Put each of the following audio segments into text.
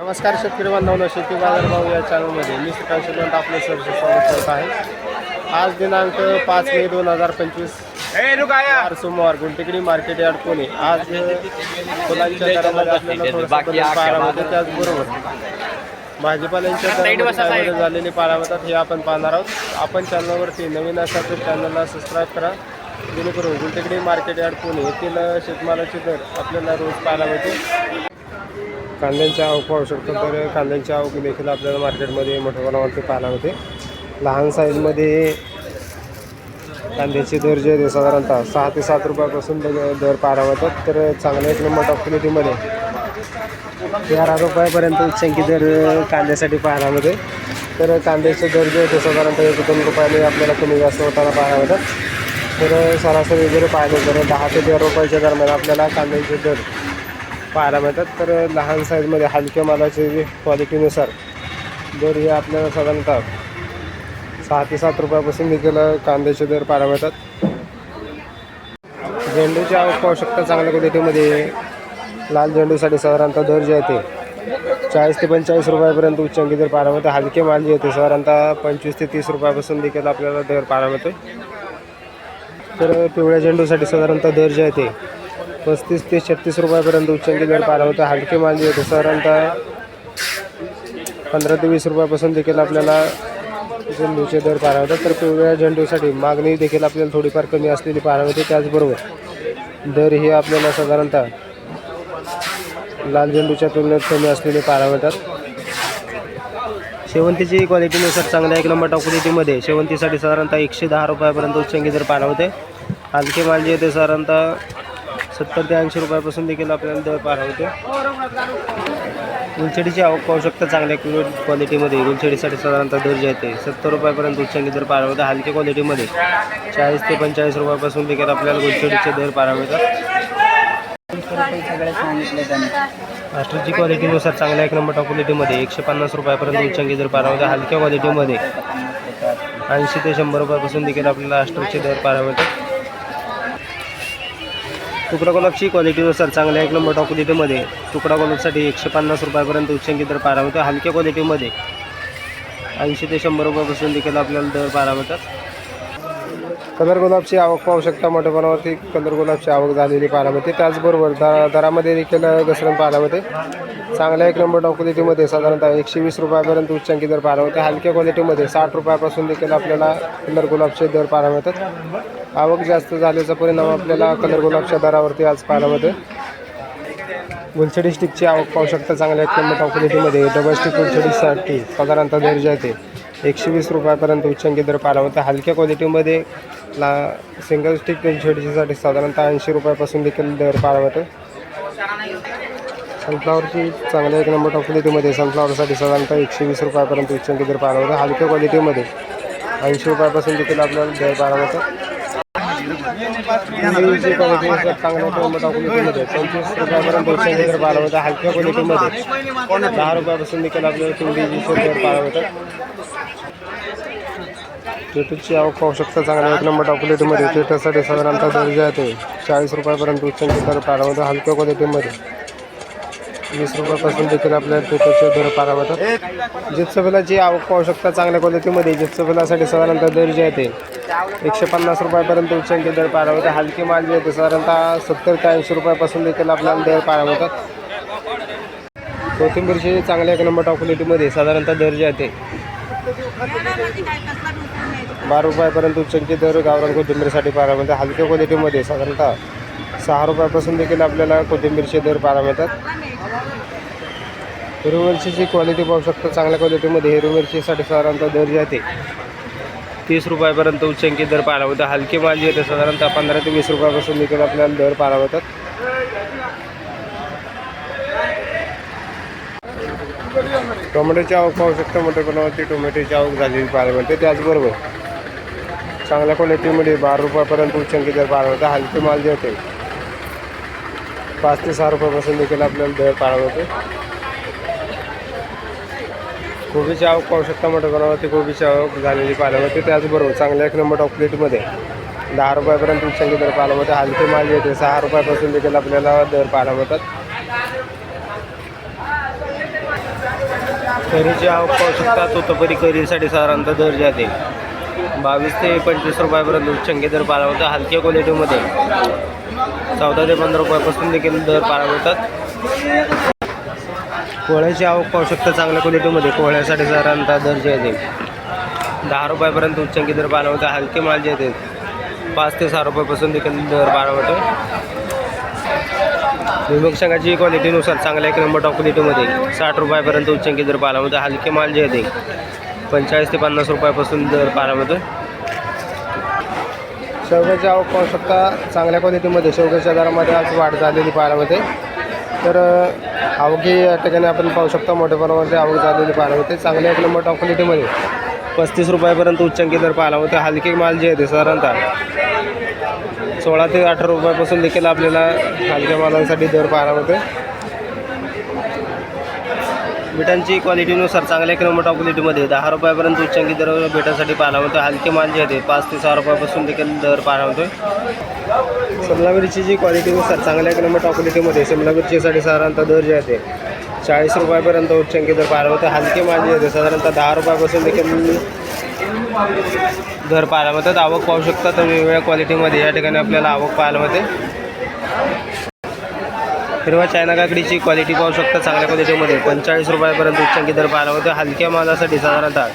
नमस्कार शेतकरी बांधवांनो शेती बाजार भाव या चॅनलमध्ये मी श्रीकांत श्रीमंत आपले सरचे स्वागत करत आहे. आज दिनांक पाच मे दोन हजार पंचवीस वार सोमवार गुंटेकडी मार्केट यार्ड पुणे. आज फुलांच्या दरामध्ये आपल्याला थोडंसं बदल पाहायला मिळतो त्याचबरोबर. भाजीपाल्यांच्या दरामध्ये झालेले पाहायला मिळतात हे आपण पाहणार आहोत. आपण चॅनलवरती नवीन असाल तर चॅनलला सबस्क्राईब करा. जेणेकरून गुंटेकडी मार्केट यार्ड पुणे येथील शेतमालाचे दर आपल्याला रोज पाहायला मिळते कांद्यांची आवक पाहू शकतो तर कांद्यांची आवक देखील आपल्याला मार्केटमध्ये मोठ्या प्रमाणावरती पाहायला होते लहान साईजमध्ये कांद्याचे दर जे आहे ते साधारणतः सहा ते सात रुपयापासून दर पाहायला होतात तर चांगल्या एक नंबर टॉप क्वालिटीमध्ये तेरा रुपयापर्यंत उच्चांकी दर कांद्यासाठी पाहायला मिळते. तर कांद्याचे दर जे आहे ते साधारणतः एक दोन रुपयाने आपल्याला कमी जास्त होताना पाहायला मिळतात. तर सरासरी जर पाहिले तर दहा ते तेरा रुपयाच्या दरम्यान आपल्याला कांद्याचे दर पाहायला मिळतात. तर लहान साईजमध्ये हलक्या मालाचे जे क्वालिटीनुसार दर हे आपल्याला साधारणतः सहा ते सात रुपयापासून देखील कांद्याचे दर पाहायला मिळतात. झेंडूची आवक पाहू शकता चांगल्या क्वालिटीमध्ये लाल झेंडूसाठी साधारणतः दर जे आहे ते चाळीस ते पंचेचाळीस रुपयापर्यंत उच्चांकी दर पाहायला मिळते. हलके माल जे आहे ते साधारणतः पंचवीस ते तीस रुपयापासून देखील आपल्याला दर पाहायला मिळतो तर पिवळ्या झेंडूसाठी साधारणतः दर जे आहे ते पस्तीस ते छत्तीस रुपयापर्यंत उच्चांकी दर पाहायला होता हलके माल जे होते साधारणतः पंधरा ते वीस रुपयापासून देखील आपल्याला झेंडूचे दर पाहायला होतात तर पिवळ्या झेंडूसाठी मागणी देखील आपल्याला थोडीफार कमी असलेली पाहायला होते त्याचबरोबर दर हे आपल्याला साधारणतः लाल झेंडूच्या तुलनेत कमी असलेले पाहायला मिळतात. शेवंतीची क्वालिटीनुसार चांगल्या एक नंबर टॉप क्वालिटीमध्ये शेवंतीसाठी साधारणतः एकशे दहा रुपयापर्यंत उच्चांकी दर पाहायला होते हलके माल जे होते साधारणतः सत्तर ते ऐंशी रुपयापासून देखील आपल्याला दर पार होते गुलछडीची आवक पाहू शकता चांगल्या क्वालिटीमध्ये गुलछडीसाठी साधारणतः दर जे आहे सत्तर रुपयापर्यंत उच्चांकी दर पार होते हलक्या क्वालिटीमध्ये चाळीस ते पंचेचाळीस रुपयापासून देखील आपल्याला गुलछडीचे दर पार होतात. सगळे क्वालिटीनुसार चांगल्या एक नंबर टॉप क्वालिटीमध्ये एकशे पन्नास रुपयापर्यंत उच्चांकी दर पाहायला होते हलक्या क्वालिटीमध्ये ऐंशी ते शंभर रुपयापासून देखील आपल्याला राष्ट्रीचे दर पाहायला तुकडा गुलाबची क्वालिटीनुसार चांगल्या एक नंबर टॉप क्वालिटीमध्ये तुकडा गुलाबसाठी एकशे पन्नास रुपयापर्यंत उच्चांकी दर पाहायला मिळतो. हलक्या क्वालिटीमध्ये ऐंशी ते शंभर रुपयापासून देखील आपल्याला दर पाहायला मिळतात. कलर गुलाबची आवक पाहू शकता. मोठ्या प्रमाणावरती कलर गुलाबची आवक झालेली पाहायला मिळते. त्याचबरोबर द दरामध्ये देखील घसरण पाहायला मिळते. चांगल्या एक नंबर टॉप क्वालिटीमध्ये साधारणतः एकशे वीस रुपयापर्यंत उच्चांकी दर पाहायला मिळते. हलक्या क्वालिटीमध्ये साठ रुपयापासून देखील आपल्याला कलर गुलाबचे दर पाहायला मिळतात. आवक जास्त झाल्याचा परिणाम आपल्याला कलर गुलाबच्या दरावरती आज पाहायला मिळते गुलछडी स्टिकची आवक पाहू शकता चांगल्या एक नंबर क्वालिटीमध्ये डबल स्टिक गुलछडीसाठी साधारणतः दर्जा जे आहे ते एकशे वीस रुपयापर्यंत उच्चांकी दर पाहायला मिळते हलक्या क्वालिटीमध्ये ला सिंगल स्टिक गुलछडीसाठी साधारणतः ऐंशी रुपयापासून देखील दर पाहायला सनफ्लावरची चांगल्या एक नंबर क्वालिटीमध्ये सनफ्लावरसाठी साधारणतः एकशे वीस रुपयापर्यंत उच्चांकी दर पाहायला होतं हलक्या क्वालिटीमध्ये ऐंशी रुपयापासून देखील आपल्याला दर पाहायला मिळतात इंग्लिशची चांगल्या नंबर क्वालिटीमध्ये पंचवीस रुपयापर्यंत पाहायला हलक्या क्वालिटीमध्ये दहा रुपयापासून देखील आपल्याला चिंगडीचे दर पाहायला मिळतात टेटसची आवक पाहू शकता चांगल्या एक नंबर टॉप क्वालिटीमध्ये साधारणतः दर्जा येते चाळीस रुपयापर्यंत उच्च दर पाहायला हलक्या क्वालिटीमध्ये वीस रुपयापासून देखील आपल्याला टेटसचे दर पाहायला मिळतात आवक पाहू शकता चांगल्या क्वालिटीमध्ये जिप्सफिलासाठी साधारणतः दर जे आहे ते एकशे पन्नास रुपयापर्यंत उच्चांकी दर पाहायला हलकी माल जे आहे साधारणतः सत्तर ते ऐंशी रुपयापासून देखील आपल्याला दर पाहायला मिळतात कोथिंबीरची चांगल्या एक नंबर टॉप क्वालिटीमध्ये साधारणतः दर जे आहे ते बारा रुपयापर्यंत उच्चांकी दर गावरान कोथिंबीरसाठी पाहायला मिळतात हलक्या क्वालिटीमध्ये साधारणतः सहा रुपयापासून देखील आपल्याला कोथिंबीरचे दर पारा मिळतात हिरवी मिरचीची क्वालिटी पाहू शकता. चांगल्या क्वालिटीमध्ये हिरवी मिरचीसाठी साधारणतः दर जे आहे ते. तीस रुपयापर्यंत उच्चंकी दर पाहायला मिळतात. हलकी माल जी आहे साधारणतः पंधरा ते वीस रुपयापासून देखील आपल्याला दर पाहायला मिळतात. टोमॅटोची आवक पाहू शकता. मोठ्या प्रमाणावरती टोमॅटोची आवक झालेली पाहायला मिळते. त्याचबरोबर चांगल्या क्वालिटीमध्ये बारा रुपयापर्यंत उच्चंकी दर पाहायला मिळतात. हलके माल जे होते पाच ते सहा रुपयापासून देखील आपल्याला दर पाहायला मिळते कोबीची आवक पाहू शकता मोठ्या प्रमाणावरती कोबीची आवक झालेली पाहायला मिळते. त्याचबरोबर चांगल्या एक नंबर टॉप प्लेटमध्ये दहा रुपयापर्यंत उच्चांकी दर पाहायला मिळते. हलके माल येते सहा रुपयापासून देखील आपल्याला दर पाहायला मिळतात. करीची आवक पाहू शकता. तोतपरी करीसाठी साधारणतः दर जाते बावीस ते पंचवीस रुपयापर्यंत उच्चंकी दर पाहायला होता हलक्या क्वालिटीमध्ये चौदा ते पंधरा रुपयापासून देखील दर पारा होतात कोहळ्याची आवक पाहू शकता चांगल्या क्वालिटीमध्ये. कोहळ्यासाठी साधारणतः दर जे आहे दहा रुपयापर्यंत उच्चांकी दर पाला होता हलके माल जे आहेत पाच ते सहा रुपयापासून देखील दर पाला होतो विमुख क्वालिटीनुसार चांगल्या एक नंबर टॉप क्वालिटीमध्ये साठ रुपयापर्यंत उच्चांकी दर पाला होता हलके माल जे आहे पंचेचाळीस ते पन्नास रुपयापासून दर पारा होतो शेवग्याची आवक पाहू शकता. चांगल्या क्वालिटीमध्ये शेवग्याच्या दरामध्ये आज वाढ झालेली पाहायला मिळते. तर आवकी या ठिकाणी आपण पाहू शकता. मोठ्या प्रमाणामध्ये आवक झालेली पाहायला मिळते. चांगल्या एक नंबर टॉप क्वालिटीमध्ये पस्तीस रुपयापर्यंत उच्चांकी दर पाहायला होते हलके माल जे आहे साधारणतः सोळा ते अठरा रुपयापासून देखील आपल्याला हलक्या मालांसाठी दर पाहायला होते बिटांची क्वालिटीनुसार चांगल्या एक नंबर क्वालिटीमध्ये दहा रुपयापर्यंत उच्चांकी दर भेटासाठी पाहायला होतो हलके माल जे आहे पाच ते सहा रुपयापासून देखील दर पाहायला होतो शिमला मिरची जी क्वालिटीनुसार चांगल्या एक नंबर क्वालिटीमध्ये शिमला मिरचीसाठी साधारणतः दर जे आहे ते चाळीस रुपयापर्यंत उच्चांकी दर पाहायला होते हलके माल जे आहे ते साधारणतः दहा रुपयापासून देखील दर पाहायला मिळतात. आवक पाहू शकता तर वेगवेगळ्या क्वालिटीमध्ये या ठिकाणी आपल्याला आवक पाहायला मिळते. हिरवा चायना काकडीची क्वालिटी पाहू शकता चांगल्या क्वालिटीमध्ये पंचेचाळीस रुपयापर्यंत उच्चांकी दर पाहायला होते हलक्या मालासाठी साधारणतः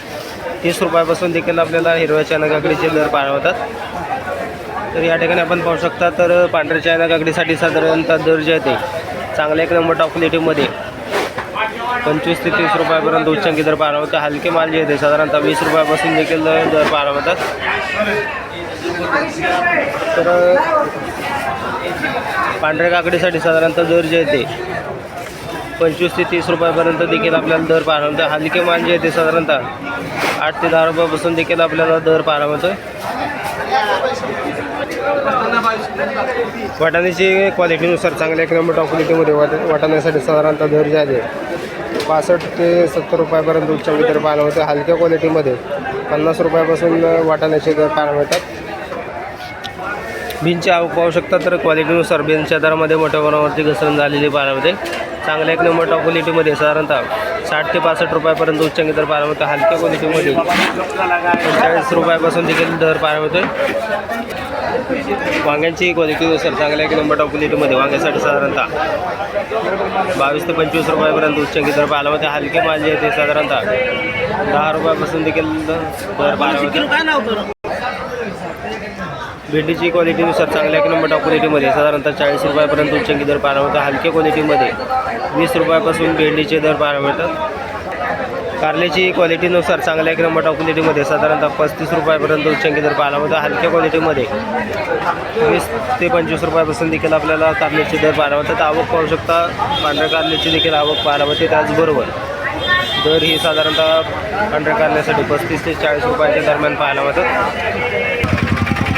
तीस रुपयापासून देखील आपल्याला हिरव्या चायना काकडीचे दर पाहायला होतात तर या ठिकाणी आपण पाहू शकता तर पांढऱ्या चायना काकडीसाठी साधारणतः दर जे आहे ते चांगल्या एक नंबर टॉप क्वालिटीमध्ये पंचवीस ते तीस रुपयापर्यंत उच्चांकी दर पाहायला होतं हलके माल जे आहे साधारणतः वीस रुपयापासून देखील दर पाहायला होतात तर पांढऱ्या काकडीसाठी साधारणतः दर जे येते पंचवीस ते तीस रुपयापर्यंत देखील आपल्याला दर पाहायला मिळतो हलके माल जे येते साधारणतः आठ ते दहा रुपयापासून देखील आपल्याला दर पाहायला मिळतो वाटाण्याची क्वालिटीनुसार चांगल्या एक नंबर टॉप क्वालिटीमध्ये वाट वाटाण्यासाठी साधारणतः दर जे आहे पासष्ट ते सत्तर रुपयापर्यंत उच्च दर पाहायला होते हलक्या क्वालिटीमध्ये पन्नास रुपयापासून वाटाण्याचे दर पाहायला मिळतात. बीनची आवक पाहू शकता तर क्वालिटीनुसार बीनच्या दरामध्ये मोठ्या प्रमाणावरती घसरण झालेली पाहायला चांगल्या एक नंबर टॉप क्वालिटीमध्ये साधारणतः साठ ते पासष्ट रुपयापर्यंत उच्चांकी दर पाहायला मिळतो. हलक्या क्वालिटीमध्ये पंचेचाळीस रुपयापासून देखील दर पाहायला मिळतो वांग्यांची क्वालिटीनुसार चांगल्या एक नंबर टॉप क्वालिटीमध्ये वांग्यासाठी साधारणतः बावीस ते पंचवीस रुपयापर्यंत उच्चांकी दर पाहायला मिळते. हलके माल जे आहे ते साधारणतः दहा रुपयापासून देखील दर पाहायला मिळतो भेंडीची क्वालिटीनुसार चांगल्या एक नंबर टॉप क्वालिटीमध्ये साधारणतः चाळीस रुपयापर्यंत उच्चंकी दर पाहायला मिळतो हलक्या क्वालिटीमध्ये वीस रुपयापासून भेंडीचे दर पाहायला मिळतात कारल्याची क्वालिटीनुसार चांगल्या एक नंबर टॉप क्वालिटीमध्ये साधारणतः पस्तीस रुपयापर्यंत उच्चंकी दर पाहायला मिळतो हलक्या क्वालिटीमध्ये वीस ते पंचवीस रुपयापासून देखील आपल्याला कारल्याचे दर पाहायला मिळतात आवक पाहू शकता पांढऱ्या कारल्याची देखील आवक पाहायला मिळते त्याचबरोबर. दर ही साधारणतः पांढऱ्या कारल्यासाठी पस्तीस ते चाळीस रुपयाच्या दरम्यान पाहायला मिळतात.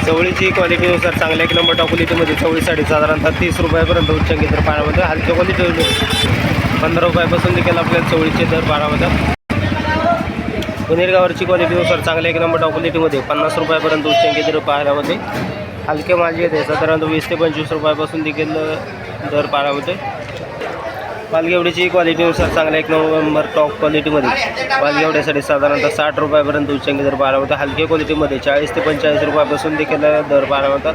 चवळीची क्वालिटीनुसार चांगल्या एक नंबर टॉप क्वालिटीमध्ये चवळीसाठी साधारणतः तीस रुपयापर्यंत उच्चांकी दर पाहायला हलक्या क्वालिटी पंधरा रुपयापासून देखील आपल्याला चवळीचे दर पाहायला पुणेरगावरची क्वालिटीनुसार चांगल्या एक नंबर टॉप क्वालिटीमध्ये पन्नास रुपयापर्यंत उच्चांकी दर पाहायला हलके माझे येते साधारणतः वीस ते पंचवीस रुपयापासून देखील दर पाहायला होते क्वालिटीनुसार चांगल्या एक नंबर टॉप क्वालिटीमध्ये पालगेवड्यासाठी साधारणतः साठ रुपयापर्यंत उच्चांकी दर बारा होता हलक्या क्वालिटीमध्ये चाळीस ते पंचेचाळीस रुपयापासून देखील दर बारा होतात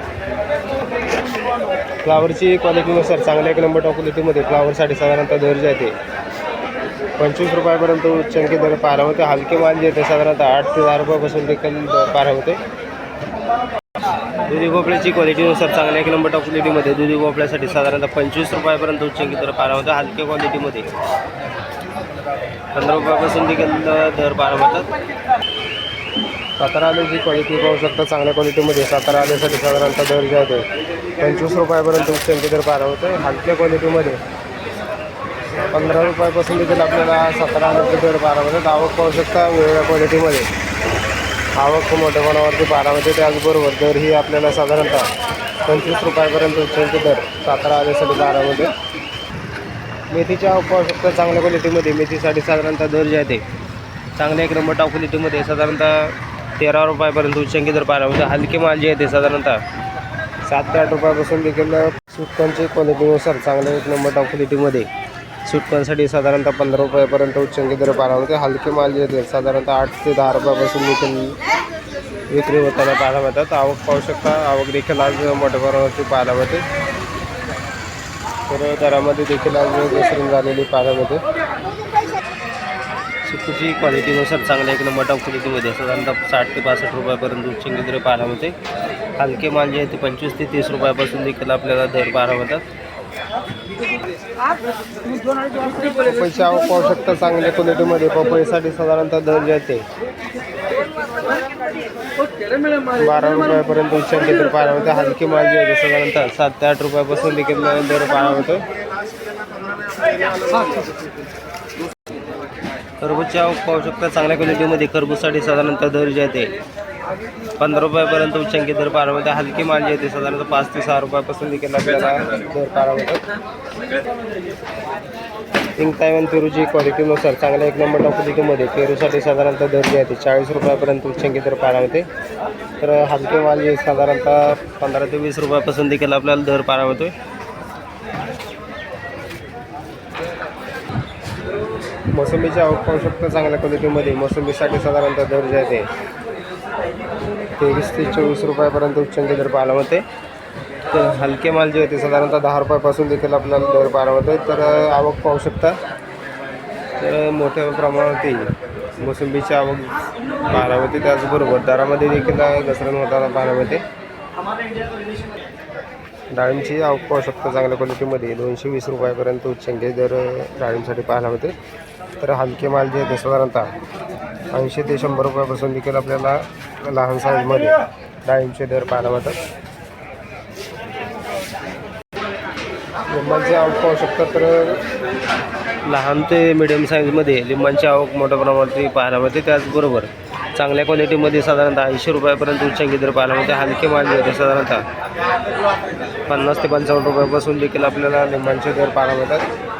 फ्लावरची क्वालिटीनुसार चांगल्या एक नंबर टॉप क्वालिटीमध्ये फ्लावरसाठी साधारणतः दर जे आहे पंचवीस रुपयापर्यंत उच्चांकी दर पारा होते हलके माल जे ते साधारणतः आठ ते दहा रुपयापासून देखील दर होते दुधी भोपळ्याची क्वालिटीनुसार चांगल्या एक नंबर टॉप क्वालिटीमध्ये दुधी भोपळ्यासाठी साधारणतः पंचवीस रुपयापर्यंत उच्चांकी दर पारा होता हलक्या क्वालिटीमध्ये पंधरा रुपयापासून देखील दर पारा होतात सातारा आल्याची क्वालिटी पाहू शकता. चांगल्या क्वालिटीमध्ये सातारा आल्यासाठी साधारणतः दर जे आहे पंचवीस रुपयापर्यंत उच्चांकी दर पारा होते हलक्या क्वालिटीमध्ये पंधरा रुपयापासून देखील आपल्याला सतरा आल्याचे दर पारा होतात आवक पाहू शकता वेगळ्या क्वालिटीमध्ये आवक मोठ्या प्रमाणावरती बारामध्ये त्याचबरोबर दर ही आपल्याला साधारणतः पंचवीस रुपयापर्यंत उच्चांकी दर. सातारा आल्यासाठी बारामध्ये मेथीच्या आवक पाहू चांगल्या क्वालिटीमध्ये मेथीसाठी साधारणतः दर जे आहे ते चांगल्या एक नंबर टॉप क्वालिटीमध्ये साधारणतः तेरा रुपयापर्यंत उच्चांकी दर बारामध्ये हलके माल जे आहे ते साधारणतः सात ते आठ रुपयापासून देखील सुटकांची क्वालिटीनुसार चांगल्या एक नंबर टॉप क्वालिटीमध्ये सुटकांसाठी साधारणतः पंधरा रुपयापर्यंत उच्चंकी दर पाहायला हलके माल जे आहेत साधारणतः आठ ते दहा रुपयापासून देखील विक्री होताना पाहायला मिळतात. आवक पाहू शकता. आवक देखील आज मोठ्या प्रमाणावरती पाहायला मिळते. तर दरामध्ये देखील आज घसरून झालेली पाहायला मिळते. सुकीची क्वालिटीनुसार चांगल्या एक नंबर टॉप क्वालिटीमध्ये साधारणतः साठ ते पासष्ट रुपयापर्यंत उच्चंकी दर पाहायला मिळते. हलके माल जे आहे ते पंचवीस ते तीस रुपयापासून देखील आपल्याला दर पाहायला मिळतात. पपईची पाहू शकता चांगल्या क्वालिटीमध्ये पपईसाठी साधारणतः दर जाते बारा रुपयापर्यंत उच्चार दर पाहायला मिळते. हलकी माल जी आहे साधारणतः सात ते आठ रुपयापासून देखील दर पाहायला होतो खरबूजच्या पाहू शकता चांगल्या क्वालिटीमध्ये खरबूजसाठी साधारणतः दर जाते पंधरा रुपयापर्यंत उच्चांकी दर पाहायला हलकी माल येते साधारणतः पाच ते सहा रुपयापासून देखील आपल्याला दर पाहायला मिळतात पिंक तायवान पेरूची क्वालिटीनुसार चांगल्या एक नंबर टॉप क्वालिटीमध्ये पेरूसाठी साधारणतः दर जे आहे ते चाळीस रुपयापर्यंत उच्चांकी दर पाहायला तर हलके माल जे साधारणतः पंधरा ते वीस रुपयापासून देखील आपल्याला दर पाहायला मिळतोय मोसंबीची आवक पाहू शकतो चांगल्या क्वालिटीमध्ये मोसंबीसाठी साधारणतः दर जे आहे ते तेवीस ते चोवीस रुपयापर्यंत उच्चांचे दर पाहायला मिळते. तर हलके माल जे होते साधारणतः दहा रुपयापासून देखील आपल्याला दर पाहायला मिळते. तर आवक पाहू शकता. तर मोठ्या प्रमाणावरती मोसंबीची आवक पाहायला मिळते. त्याचबरोबर दरामध्ये देखील घसरण होताना पाहायला मिळते. डाळिंबची आवक पाहू शकता चांगल्या क्वालिटीमध्ये. दोनशे वीस रुपयापर्यंत उच्चांचे दर डाळिंबसाठी पाहायला मिळते. तर हलके माल जे आहे साधारणतः ऐंशी ते शंभर रुपयापासून देखील आपल्याला लहान साईजमध्ये डाळींचे दर पाहायला मिळतात. लिंबांची आवक पाहू शकता तर लहान ते मिडियम साईजमध्ये लिंबांची आवक मोठ्या प्रमाणात पाहायला मिळते. त्याचबरोबर चांगल्या क्वालिटीमध्ये साधारणतः ऐंशी रुपयापर्यंत उच्चांकी दर पाहायला मिळते. हलके माल साधारणतः पन्नास ते पंचावन्न रुपयापासून देखील आपल्याला लिंबांचे दर पाहायला मिळतात.